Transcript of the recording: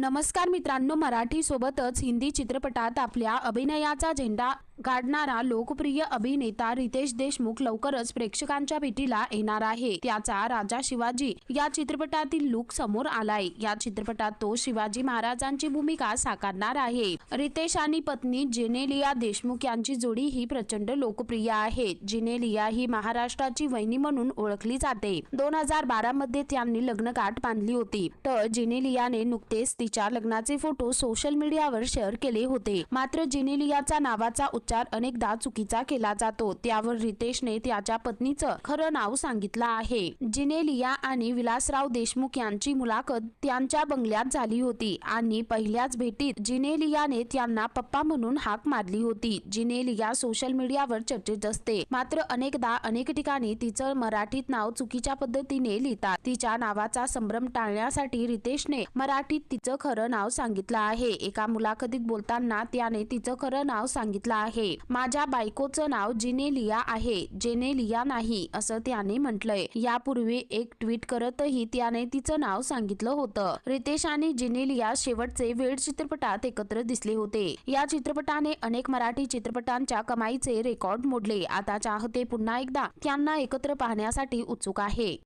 नमस्कार मित्रांनो मराठी सोबतच हिंदी चित्रपटात आपल्या अभिनयाचा झेंडा गाडणारा लोकप्रिय अभिनेता रितेश देशमुख लवकरच प्रेक्षकांच्या भेटीला येणार आहे. त्याचा राजा शिवाजी या चित्रपटातील लुक समोर आलाय. या चित्रपटात तो शिवाजी महाराजांची भूमिका साकारणार आहे. रितेश आणि पत्नी जेनेलिया देशमुख यांची जोडी ही प्रचंड लोकप्रिय आहे. जिनेलिया ही महाराष्ट्राची वहिनी म्हणून ओळखली जाते. दोन हजार बारा मध्ये त्यांनी लग्नगाठ बांधली होती. तर जिनेलियाने नुकतेच तिच्या लग्नाचे फोटो सोशल मीडियावर शेअर केले होते. मात्र जिनेलियाचा नावाचा उच्चार अनेकदा चुकीचा केला जातो. त्यावर रितेशने त्याच्या पत्नीचं खरं नाव सांगितलं आहे. जिनेलिया आणि विलासराव देशमुख यांची मुलाखत त्यांच्या बंगल्यात झाली होती आणि पहिल्याच भेटीत जिनेलियाने त्यांना पप्पा म्हणून हाक मारली होती. जिनेलिया सोशल मीडियावर चर्चेत असते. मात्र अनेकदा अनेक ठिकाणी तिचं मराठीत नाव चुकीच्या पद्धतीने लिहितात. तिच्या नावाचा संभ्रम टाळण्यासाठी रितेशने मराठीत तिचं खरं नाव सांगितलं आहे. एका मुलाखतीत बोलताना त्याने तिचं खरं नाव सांगितलं आहे. माझ्या बायकोचं नाव जिनेलिया आहे. जेनेलिया नाही असं त्याने म्हटलंय. यापूर्वी एक ट्विट करतही त्याने तिचं नाव सांगितलं होतं. रितेश आणि जिनेलिया शेवटचे वेळ चित्रपटात एकत्र दिसले होते. या चित्रपटाने अनेक मराठी चित्रपटांच्या कमाईचे रेकॉर्ड मोडले. आता चाहते पुन्हा एकदा त्यांना एकत्र पाहण्यासाठी उत्सुक आहे.